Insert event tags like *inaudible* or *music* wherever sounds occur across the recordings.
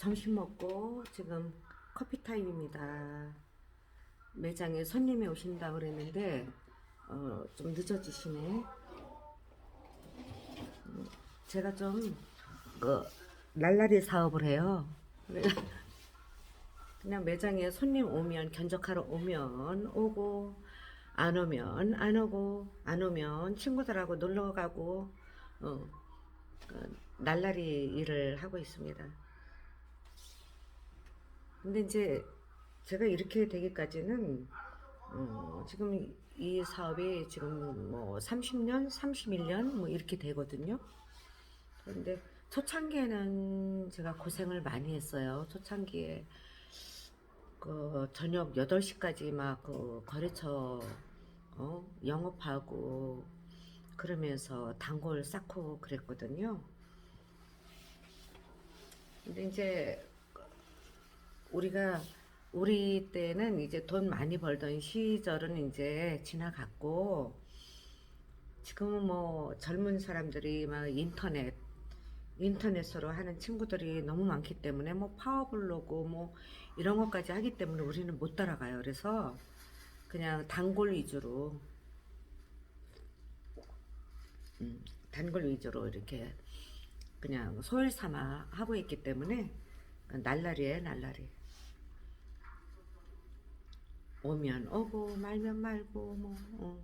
점심 먹고 지금 커피 타임입니다. 매장에 손님이 오신다고 그랬는데 어, 좀 늦어지시네. 음, 제가 좀 그 날라리 사업을 해요. *laughs* 그냥 매장에 손님 오면 견적하러 오면 오고 안 오면 안 오고 안 오면 친구들하고 놀러 가고 어, 그 날라리 일을 하고 있습니다. 근데 이제 제가 이렇게 되기까지는 어, 지금 이 사업이 지금 뭐 30년, 31년 뭐 이렇게 되거든요. 그런데 초창기에는 제가 고생을 많이 했어요. 초창기에 그 저녁 8시까지 막 그 거래처 어, 영업하고 그러면서 단골 쌓고 그랬거든요. 근데 이제 우리가 우리 때는 이제 돈 많이 벌던 시절은 이제 지나갔고 지금은 뭐 젊은 사람들이 막 인터넷 인터넷으로 하는 친구들이 너무 많기 때문에 뭐 파워블로그 뭐 이런 것까지 하기 때문에 우리는 못 따라가요. 그래서 그냥 단골 위주로 음, 단골 위주로 이렇게 그냥 소일 삼아 하고 있기 때문에 날라리에 날라리 오면 오고 말면 말고 뭐 어.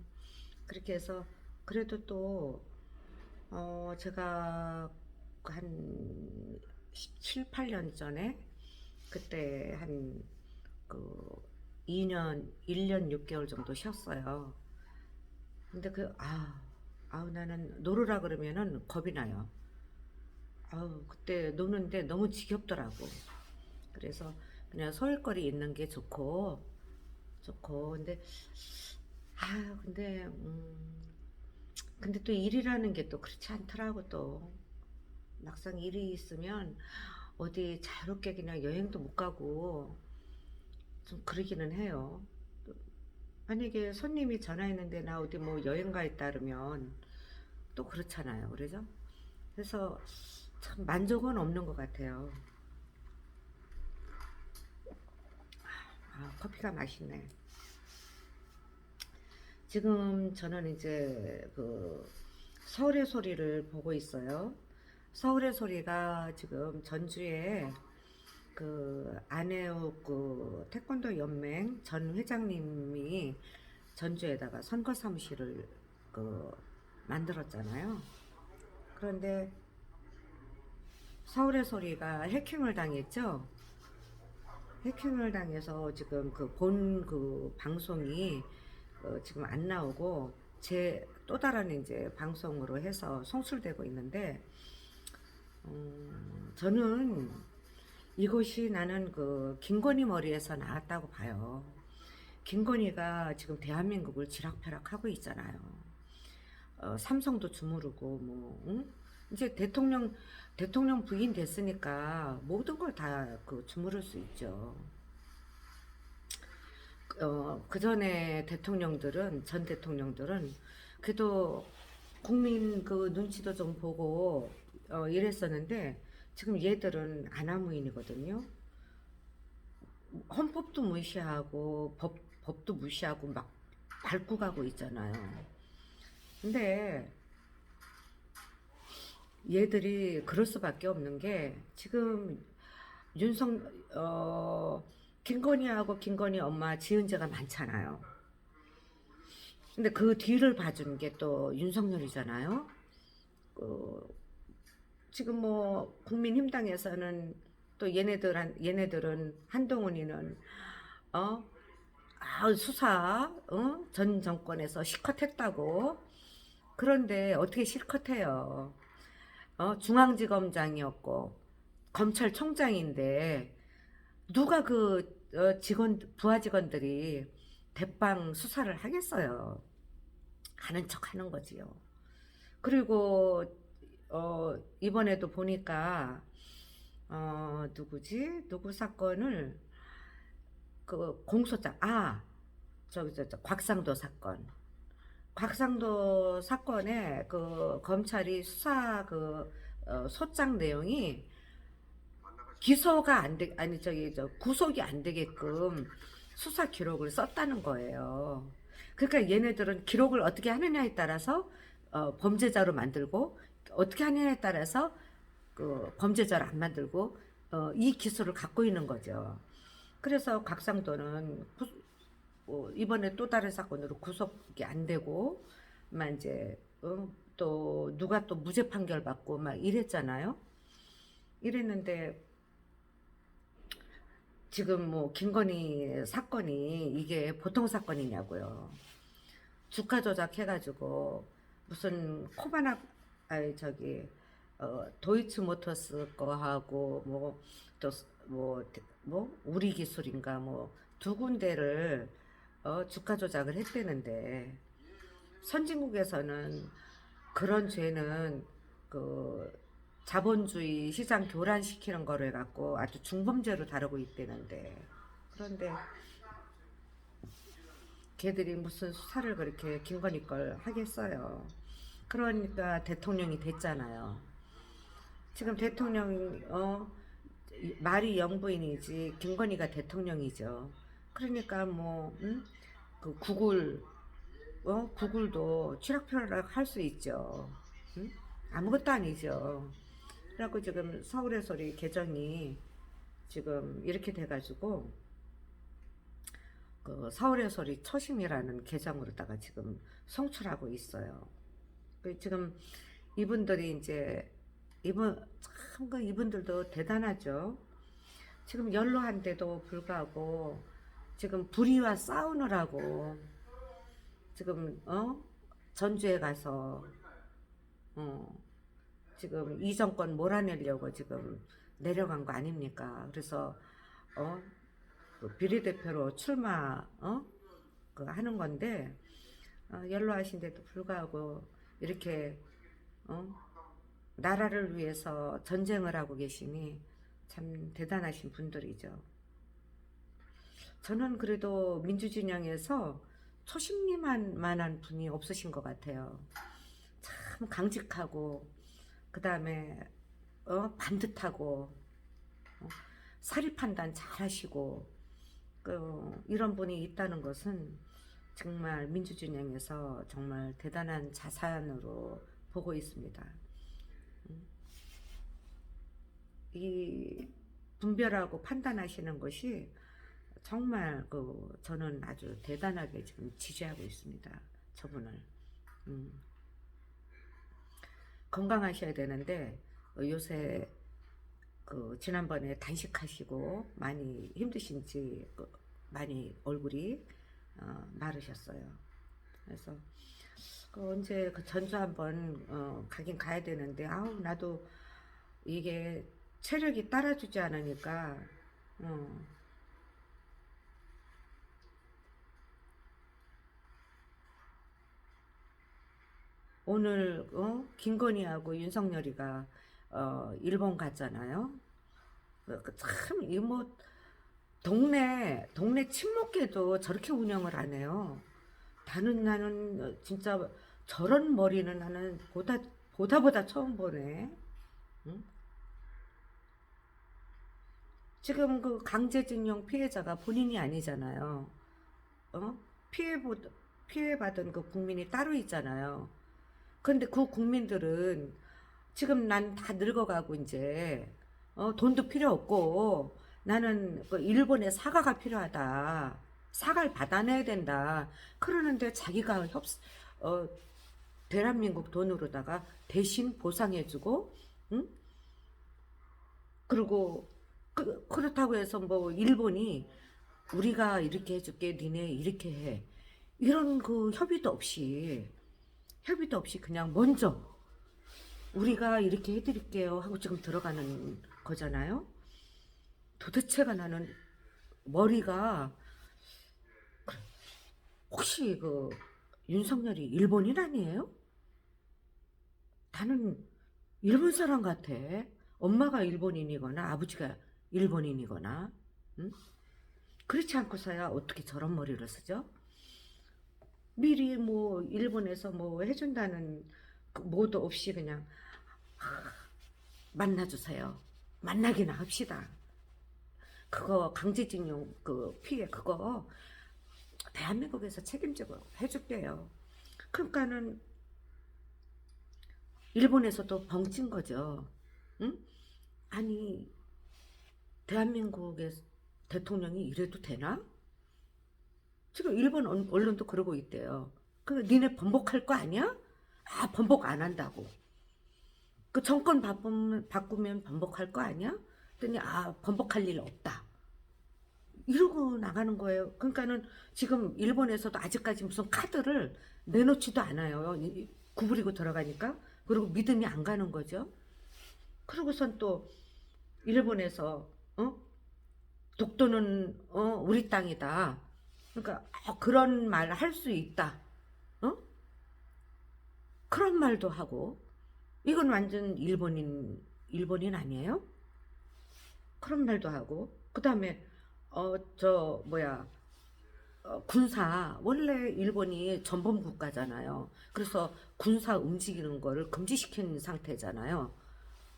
그렇게 해서 그래도 또 어, 제가 한 7, 8년 전에 그때 한 그 2년, 1년 6개월 정도 쉬었어요. 근데 그, 아, 아우, 나는 놀으라 그러면은 겁이 나요. 아우, 그때 노는데 너무 지겹더라고. 그래서 그냥 소일거리 있는 게 좋고, 좋고, 근데, 아, 근데, 음, 근데 또 일이라는 게 또 그렇지 않더라고, 또. 막상 일이 있으면 어디 자유롭게 그냥 여행도 못 가고 좀 그러기는 해요. 또 만약에 손님이 전화했는데 나 어디 뭐 여행 가 있다 그러면 또 그렇잖아요. 그러죠? 그래서 참 만족은 없는 것 같아요. 아, 커피가 맛있네. 지금 저는 이제 그 서울의 소리를 보고 있어요. 서울의 소리가 지금 전주에 그 안혜욱 그 태권도 연맹 전 회장님이 전주에다가 선거 사무실을 그 만들었잖아요. 그런데 서울의 소리가 해킹을 당했죠. 해킹을 당해서 지금 그본그 방송이 어, 지금 안 나오고 제 또 다른 이제 방송으로 해서 송출되고 있는데 음, 저는 이것이 나는 그 김건희 머리에서 나왔다고 봐요. 김건희가 지금 대한민국을 지락펴락하고 있잖아요. 어, 삼성도 주무르고 뭐 응? 이제 대통령 대통령 부인 됐으니까 모든 걸 다 그 주무를 수 있죠. 어, 그 전에 대통령들은 전 대통령들은 그래도 국민 그 눈치도 좀 보고 어, 이랬었는데 지금 얘들은 아나무인이거든요. 헌법도 무시하고 법, 법도 무시하고 막 밟고 가고 있잖아요. 근데 얘들이 그럴 수밖에 없는 게 지금 윤석 어 김건희하고 김건희 엄마 지은 죄가 많잖아요. 근데 그 뒤를 봐준 게 또 윤석열이잖아요. 그 지금 뭐 국민힘당에서는 또 얘네들 얘네들은 한동훈이는 어 아, 수사 어? 전 정권에서 실컷했다고 그런데 어떻게 실컷해요? 어, 중앙지검장이었고 검찰총장인데 누가 그 어, 직원 부하 직원들이 대빵 수사를 하겠어요? 하는 척 하는 거지요. 그리고 어, 이번에도 보니까 어, 누구지? 누구 사건을 그 공소장 아 저기 저, 저 곽상도 사건 곽상도 사건에 그 검찰이 수사 그 어, 소장 내용이 기소가 안 되, 아니 저기 저 구속이 안 되게끔 수사 기록을 썼다는 거예요. 그러니까 얘네들은 기록을 어떻게 하느냐에 따라서 어, 범죄자로 만들고 어떻게 하느냐에 따라서 그 범죄자를 안 만들고 어, 이 기술을 갖고 있는 거죠. 그래서 곽상도는 구- 어, 이번에 또 다른 사건으로 구속이 안 되고 막 이제 어, 또 누가 또 무죄 판결 받고 막 이랬잖아요. 이랬는데 지금 뭐 김건희 사건이 이게 보통 사건이냐고요. 주가 조작해가지고 무슨 코바나 아니 저기 어, 도이치 모터스 거하고 뭐 또 뭐뭐 우리 기술인가 뭐 두 군데를 어, 주가 조작을 했대는데 선진국에서는 그런 죄는 그 자본주의 시장 교란시키는 거를 갖고 아주 중범죄로 다루고 있대는데 그런데 걔들이 무슨 수사를 그렇게 김건희 걸 하겠어요. 그러니까 대통령이 됐잖아요. 지금 대통령 어 이- 말이 영부인이지 김건희가 대통령이죠. 그러니까 뭐 음? 그 구글 어 구글도 추락표락 할 수 있죠. 응? 아무것도 아니죠. 그래갖고 지금 서울의 소리 계정이 지금 이렇게 돼가지고 그 서울의 소리 처심이라는 계정으로다가 지금 송출하고 있어요. 그 지금 이분들이 이제 이분 참그 이분들도 대단하죠. 지금 연로한데도 불구하고 지금 불의와 싸우느라고 지금 어 전주에 가서 어 지금 이 정권 몰아내려고 지금 내려간 거 아닙니까? 그래서 어그 비례대표로 출마 어 그 하는 건데 어, 연로하신데도 불구하고 이렇게 어 나라를 위해서 전쟁을 하고 계시니 참 대단하신 분들이죠. 저는 그래도 민주진영에서 초심리만 만한 분이 없으신 것 같아요. 참 강직하고 그 다음에 어, 반듯하고 어, 사리 판단 잘하시고 그, 이런 분이 있다는 것은 정말 민주진영에서 정말 대단한 자산으로 보고 있습니다. 음. 이 분별하고 판단하시는 것이 정말 그 저는 아주 대단하게 지금 지지하고 있습니다. 저분을. 음. 건강하셔야 되는데 어, 요새 그 지난번에 단식하시고 많이 힘드신지 그 많이 얼굴이 어, 마르셨어요. 그래서 그 언제 그 전주 한번 어, 가긴 가야 되는데 아우 나도 이게 체력이 따라주지 않으니까 어, 오늘 어? 김건희하고 윤석열이가 어, 일본 갔잖아요. 참 이 뭐 동네 동네 친목계도 저렇게 운영을 안 해요. 나는 나는 진짜 저런 머리는 나는 보다 보다 보다 처음 보네. 응? 지금 그 강제징용 피해자가 본인이 아니잖아요. 어? 피해 보 피해 받은 그 국민이 따로 있잖아요. 근데 그 국민들은 지금 난 다 늙어가고 이제 어, 돈도 필요 없고 나는 그 일본에 사과가 필요하다. 사과를 받아내야 된다. 그러는데 자기가 협, 어, 대한민국 돈으로다가 대신 보상해주고, 응? 그리고 그, 그렇다고 해서 뭐 일본이 우리가 이렇게 해줄게, 니네 이렇게 해. 이런 그 협의도 없이 협의도 없이 그냥 먼저 우리가 이렇게 해드릴게요 하고 지금 들어가는 거잖아요. 도대체가 나는 머리가 혹시 그 윤석열이 일본인 아니에요? 나는 일본 사람 같아. 엄마가 일본인이거나 아버지가 일본인이거나. 응? 그렇지 않고서야 어떻게 저런 머리를 쓰죠? 미리 뭐 일본에서 뭐 해준다는 그 뭐도 없이 그냥 하, 만나주세요. 만나기나 합시다. 그거 강제징용 그 피해 그거 대한민국에서 책임지고 해줄게요. 그러니까는 일본에서도 벙찐 거죠. 응? 아니 대한민국의 대통령이 이래도 되나? 지금 일본 언- 언론도 그러고 있대요. 그 니네 번복할 거 아니야? 아 번복 안 한다고. 그 정권 바꾸면, 바꾸면 번복할 거 아니야? 그랬더니 아 번복할 일 없다. 이러고 나가는 거예요. 그러니까는 지금 일본에서도 아직까지 무슨 카드를 내놓지도 않아요. 구부리고 들어가니까 그리고 믿음이 안 가는 거죠. 그러고선 또 일본에서 어 독도는 어 우리 땅이다. 그러니까 어, 그런 말 할 수 있다. 어 그런 말도 하고 이건 완전 일본인 일본인 아니에요? 그런 말도 하고 그 다음에 어 저 뭐야 어, 군사 원래 일본이 전범 국가잖아요. 그래서 군사 움직이는 거를 금지시킨 상태잖아요.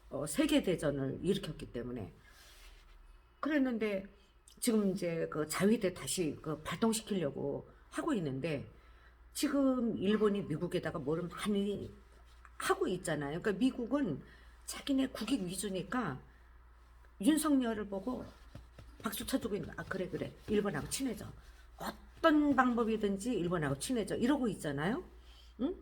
어, 세계 대전을 일으켰기 때문에 그랬는데 지금 이제 그 자위대 다시 그 발동시키려고 하고 있는데 지금 일본이 미국에다가 뭐를 많이 하고 있잖아요. 그러니까 미국은 자기네 국익 위주니까 윤석열을 보고 박수 쳐주고 있는 아 그래 그래. 일본하고 친해져. 어떤 방법이든지 일본하고 친해져. 이러고 있잖아요. 응?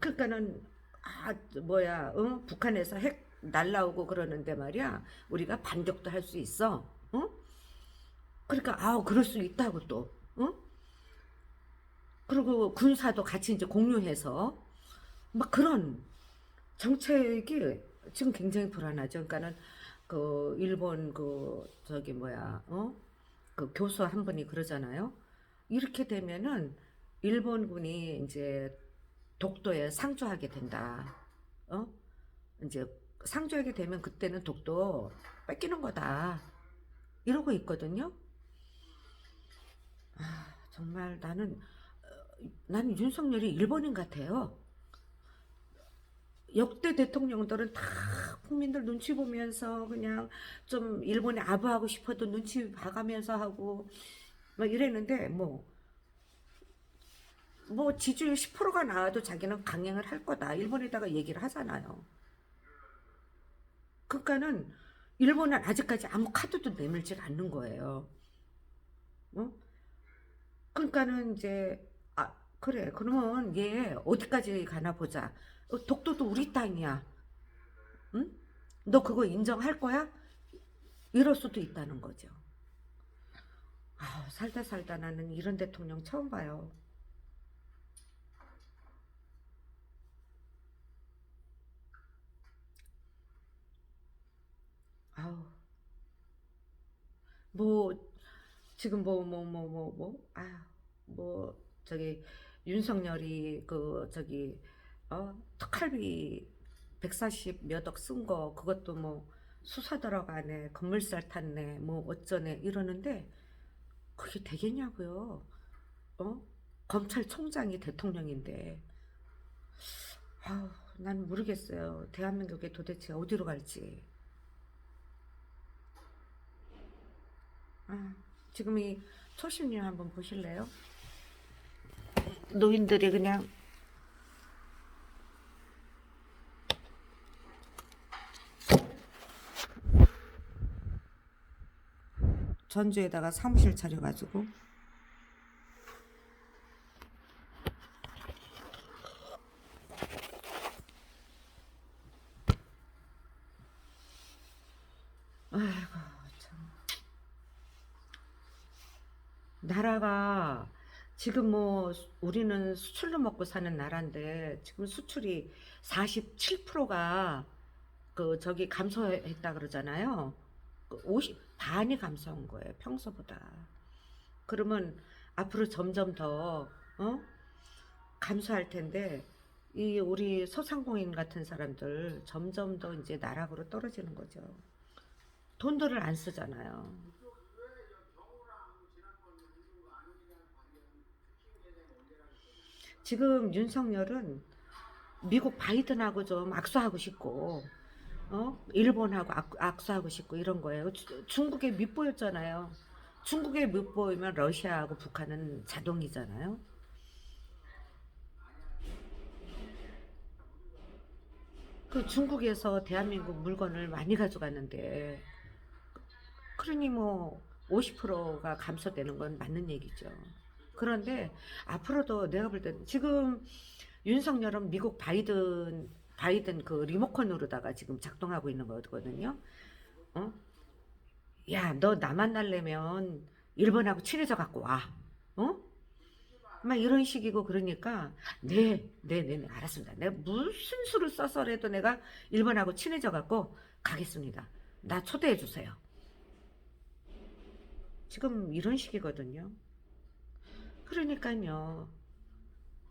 그러니까는 아 뭐야 어? 북한에서 핵 날라오고 그러는데 말이야. 우리가 반격도 할 수 있어. 어 그러니까 아 그럴 수 있다고 또 어? 그리고 군사도 같이 이제 공유해서 막 그런 정책이 지금 굉장히 불안하죠 그러니까는 그 일본 그 저기 뭐야 어? 그 교수 한 분이 그러잖아요. 이렇게 되면은 일본군이 이제 독도에 상주하게 된다. 어? 이제 상주하게 되면 그때는 독도 뺏기는 거다. 이러고 있거든요. 아, 정말 나는 어, 나는 윤석열이 일본인 같아요. 역대 대통령들은 다 국민들 눈치 보면서 그냥 좀 일본에 아부하고 싶어도 눈치 봐가면서 하고 막 이랬는데 뭐, 뭐 지지율 10%가 나와도 자기는 강행을 할 거다. 일본에다가 얘기를 하잖아요. 그러니까는 일본은 아직까지 아무 카드도 내밀질 않는 거예요. 어? 그러니까는 이제 아 그래 그러면 얘 어디까지 가나 보자. 어, 독도도 우리 땅이야. 응? 너 그거 인정할 거야? 이럴 수도 있다는 거죠. 아, 살다 살다 나는 이런 대통령 처음 봐요. 아우, 뭐 지금 뭐 뭐 뭐 뭐 뭐, 아, 뭐 저기 윤석열이 그 저기 어 특활비 140몇 억 쓴 거 그것도 뭐 수사 들어가네 건물살 탔네 뭐 어쩌네 이러는데 그게 되겠냐고요? 어? 검찰총장이 대통령인데. 아우 난 모르겠어요. 대한민국에 도대체 어디로 갈지. 아 지금 이 초심님 한번 보실래요 노인들이 그냥 전주에다가 사무실 차려가지고 참 나라가 지금 뭐 우리는 수출로 먹고 사는 나라인데 지금 수출이 47%가 그 저기 감소했다 그러잖아요. 그 50, 반이 감소한 거예요. 평소보다. 그러면 앞으로 점점 더 어? 감소할 텐데 이 우리 소상공인 같은 사람들 점점 더 이제 나락으로 떨어지는 거죠. 돈들을 안 쓰잖아요. 지금 윤석열은 미국 바이든하고 좀 악수하고 싶고 어? 일본하고 악, 악수하고 싶고 이런 거예요. 주- 중국에 밑보였잖아요. 중국에 밑보이면 러시아하고 북한은 자동이잖아요. 그 중국에서 대한민국 물건을 많이 가져갔는데 그러니 뭐 50%가 감소되는 건 맞는 얘기죠. 그런데 앞으로도 내가 볼 때는 지금 윤석열은 미국 바이든 바이든 그 리모컨으로다가 지금 작동하고 있는 거거든요. 어? 야, 너 나 만나려면 일본하고 친해져 갖고 와. 어? 막 이런 식이고 그러니까 네, 네, 네, 네, 알았습니다. 내가 무슨 수를 써서라도 내가 일본하고 친해져 갖고 가겠습니다. 나 초대해 주세요. 지금 이런 식이거든요. 그러니까요.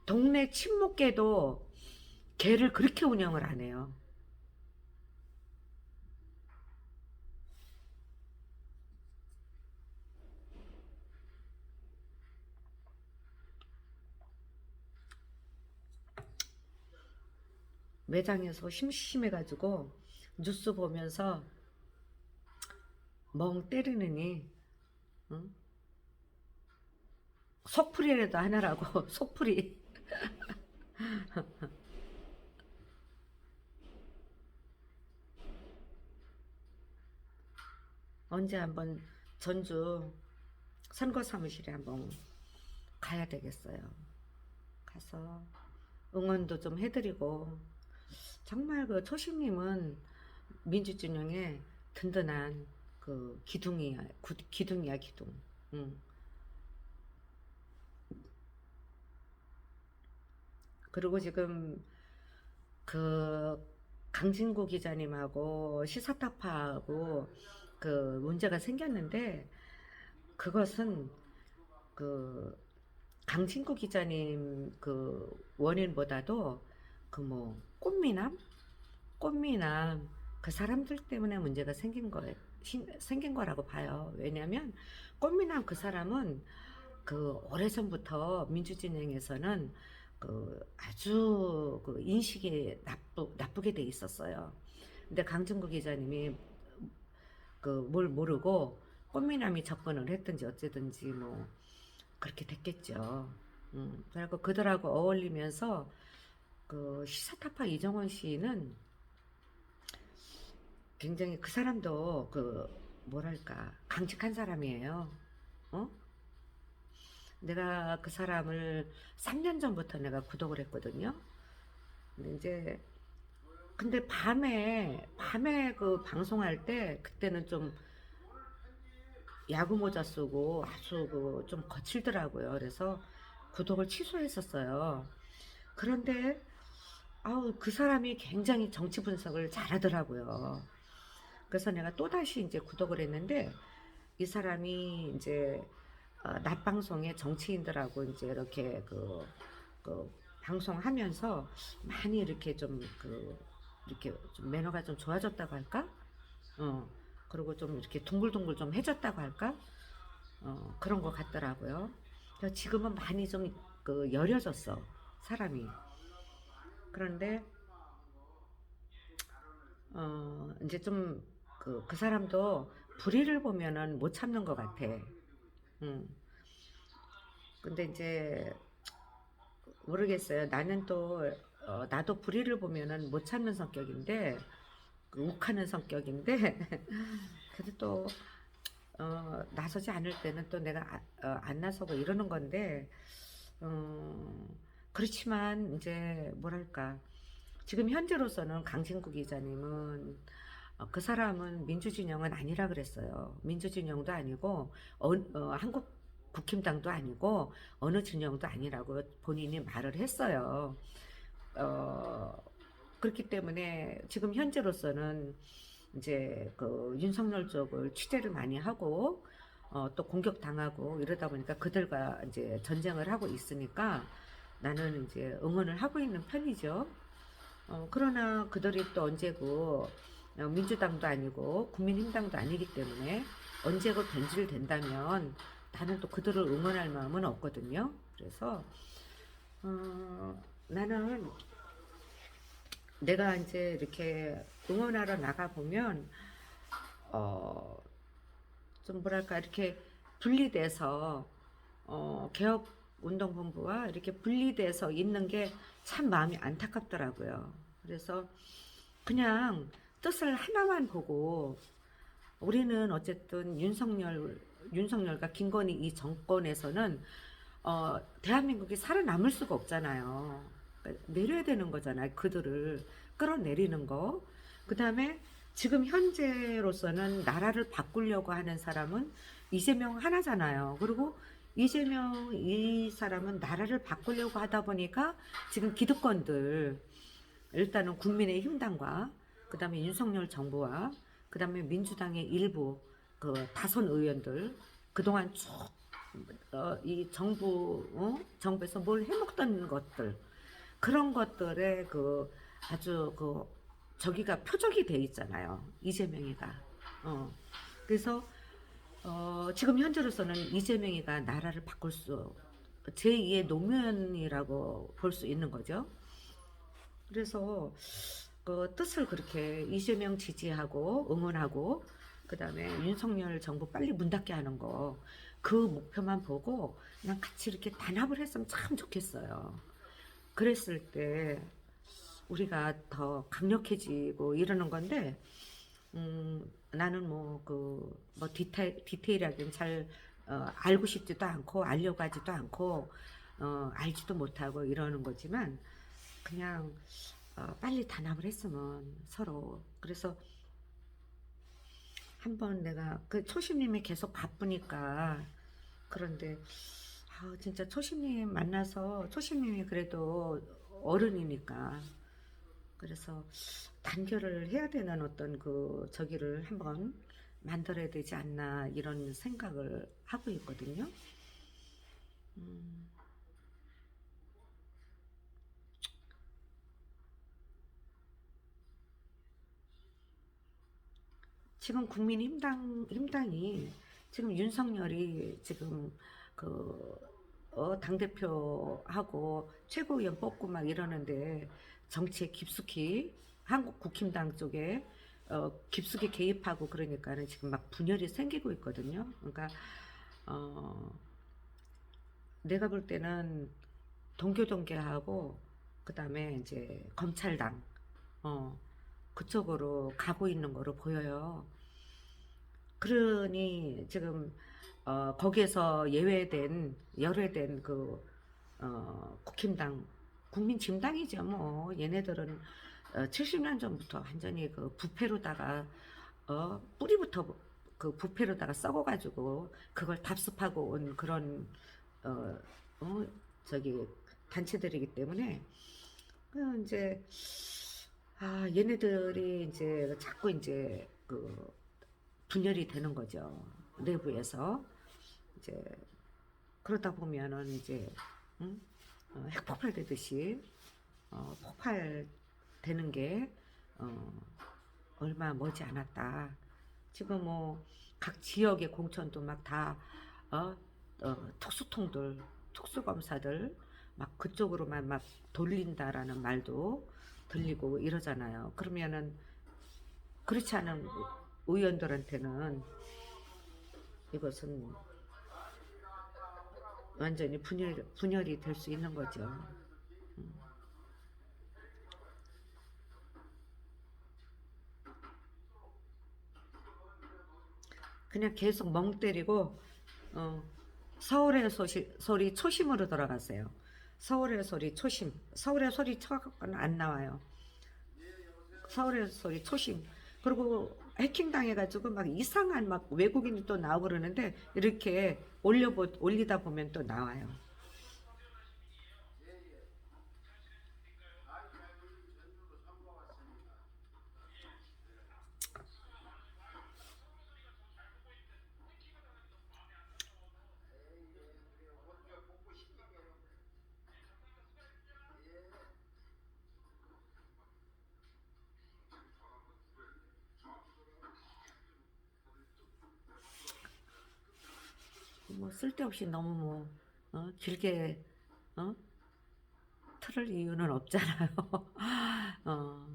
동네 친목계도 개를 그렇게 운영을 안 해요. 매장에서 심심해가지고 뉴스 보면서 멍 때리느니 응? 속풀이라도 하느라고 속풀이 언제 한번 전주 선거 사무실에 한번 가야 되겠어요. 가서 응원도 좀 해드리고 정말 그 초심님은 민주진영의 든든한 그 기둥이야 구- 기둥이야 기둥. 응. 그리고 지금 그 강진구 기자님하고 시사타파하고 그 문제가 생겼는데 그것은 그 강진구 기자님 그 원인보다도 그 뭐 꽃미남 꽃미남 그 사람들 때문에 문제가 생긴 거에 생긴 거라고 봐요. 왜냐하면 꽃미남 그 사람은 그 오래전부터 민주진영에서는 그 아주 그 인식이 나쁘 나쁘게 돼 있었어요. 근데 강진구 기자님이 그 뭘 모르고 꽃미남이 접근을 했든지 어쨌든지 뭐 그렇게 됐겠죠. 음, 그리고 그들하고 어울리면서 그 시사타파 이정원 씨는 굉장히 그 사람도 그 뭐랄까 강직한 사람이에요. 어? 내가 그 사람을 3년 전부터 내가 구독을 했거든요. 근데 이제 근데 밤에 밤에 그 방송할 때 그때는 좀 야구 모자 쓰고 아주 그 좀 거칠더라고요. 그래서 구독을 취소했었어요. 그런데 아우 그 사람이 굉장히 정치 분석을 잘하더라고요. 그래서 내가 또 다시 이제 구독을 했는데 이 사람이 이제 어, 낮 방송에 정치인들하고 이제 이렇게 그, 그 방송하면서 많이 이렇게 좀 그 이렇게 좀 매너가 좀 좋아졌다고 할까? 어 그리고 좀 이렇게 둥글둥글 좀 해졌다고 할까? 어 그런 것 같더라고요. 그래서 지금은 많이 좀 그 여려졌어 사람이. 그런데 어 이제 좀 그그 사람도 불의를 보면은 못 참는 것 같아. 음. 근데 이제 모르겠어요. 나는 또 어, 나도 불의를 보면은 못 참는 성격인데 그 욱하는 성격인데 *laughs* 그래도 또 어, 나서지 않을 때는 또 내가 아- 어, 안 나서고 이러는 건데 어, 그렇지만 이제 뭐랄까 지금 현재로서는 강진구 기자님은 어, 그 사람은 민주진영은 아니라 그랬어요. 민주진영도 아니고 어, 어, 한국 국힘당도 아니고 어느 진영도 아니라고 본인이 말을 했어요. 어, 그렇기 때문에 지금 현재로서는 이제 그 윤석열 쪽을 취재를 많이 하고 어, 또 공격 당하고 이러다 보니까 그들과 이제 전쟁을 하고 있으니까 나는 이제 응원을 하고 있는 편이죠. 어, 그러나 그들이 또 언제고 어, 민주당도 아니고 국민힘당도 아니기 때문에 언제고 변질된다면 나는 또 그들을 응원할 마음은 없거든요. 그래서 어, 나는 내가 이제 이렇게 응원하러 나가 보면 어 좀 뭐랄까 이렇게 분리돼서 어 개혁 운동본부와 이렇게 분리돼서 있는 게 참 마음이 안타깝더라고요. 그래서 그냥 뜻을 하나만 보고 우리는 어쨌든 윤석열 윤석열과 김건희 이 정권에서는 어 대한민국이 살아남을 수가 없잖아요. 그러니까 내려야 되는 거잖아요. 그들을 끌어내리는 거. 그 다음에 지금 현재로서는 나라를 바꾸려고 하는 사람은 이재명 하나잖아요. 그리고 이재명 이 사람은 나라를 바꾸려고 하다 보니까 지금 기득권들 일단은 국민의 힘당과 그 다음에 윤석열 정부와 그 다음에 민주당의 일부 그 다선 의원들 그동안 쭉이 정부 어? 정부에서 뭘 해먹던 것들 그런 것들에 그 아주 그 저기가 표적이 돼 있잖아요 이재명이가 어 그래서 어 지금 현재로서는 이재명이가 나라를 바꿀 수 제2의 노무현이라고 볼 수 있는 거죠 그래서 그 뜻을 그렇게 이재명 지지하고 응원하고 그다음에 윤석열 정부 빨리 문 닫게 하는 거 그 목표만 보고 그냥 같이 이렇게 단합을 했으면 참 좋겠어요. 그랬을 때 우리가 더 강력해지고 이러는 건데 음, 나는 뭐 그뭐 디테일 디테일하게는 잘 어, 알고 싶지도 않고 알려고 하지도 않고 어, 알지도 못하고 이러는 거지만 그냥 어, 빨리 단합을 했으면 서로 그래서 한번 내가 그 초심님이 계속 바쁘니까 그런데 아 진짜 초심님 만나서 초심님이 그래도 어른이니까 그래서 단결을 해야 되는 어떤 그 저기를 한번 만들어야 되지 않나 이런 생각을 하고 있거든요. 음. 지금 국민 힘당 힘당이 지금 윤석열이 지금 그 어, 당대표하고 최고위원 뽑고 막 이러는데 정치에 깊숙이 한국 국힘당 쪽에 어, 깊숙이 개입하고 그러니까는 지금 막 분열이 생기고 있거든요. 그러니까 어, 내가 볼 때는 동교동계하고 그 다음에 이제 검찰당 어, 그쪽으로 가고 있는 거로 보여요. 그러니 지금 어, 거기에서 예외된 열외된 그 어, 국힘당 국민 진당이죠 뭐. 얘네들은 어, 70년 전부터 완전히 그 부패로다가 어, 뿌리부터 그 부패로다가 썩어가지고 그걸 답습하고 온 그런 어, 어 저기 단체들이기 때문에 그 이제 아 얘네들이 이제 자꾸 이제 그 분열이 되는 거죠 내부에서 이제 그러다 보면은 이제 응? 어, 핵폭발 되듯이 어, 폭발되는 게 어, 얼마 머지 않았다. 지금 뭐 각 지역의 공천도 막다 어, 어, 특수통들, 특수검사들 막 그쪽으로만 막 돌린다라는 말도 들리고 이러잖아요. 그러면은 그렇지 않은 의원들한테는 이것은 완전히 분열, 분열이 될 수 있는 거죠. 음. 그냥 계속 멍 때리고 어, 서울의 소시, 소리 초심으로 돌아가세요. 서울의 소리 초심. 서울의 소리 쳐갖고는 안 나와요. 서울의 소리 초심. 그리고 해킹 당해가지고 막 이상한 막 외국인이 또 나오고 그러는데 이렇게 올려 올리다 보면 또 나와요. 쓸데없이 너무 뭐 어? 길게 어? 틀을 이유는 없잖아요. *laughs* 어.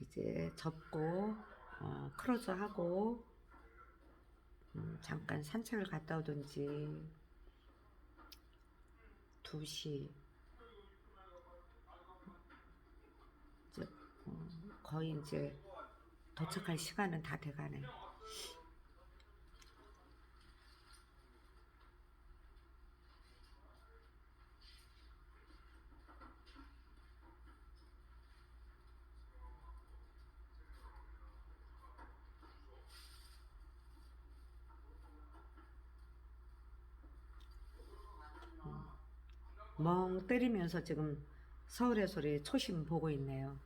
이제 접고 어, 크로즈하고 음, 잠깐 산책을 갔다 오든지 2시 이제, 음, 거의 이제 도착할 시간은 다 돼가네. 멍 때리면서 지금 서울의 소리 초심 보고 있네요.